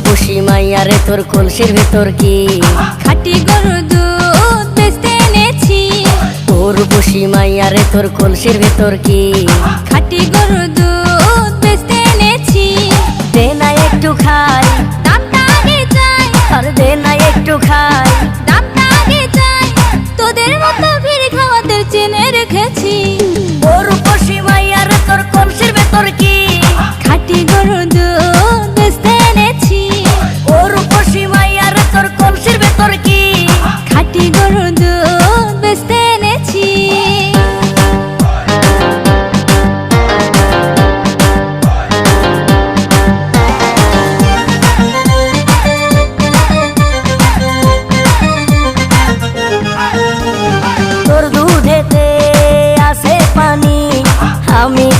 তোর মাইয়া রে তোর কলসির ভেতর কি? খাটি গরু দুধ বেচতে এনেছি। তোর বসি মাইয়ারে তোর কলসির ভেতর কি? খাটি গরু দুধ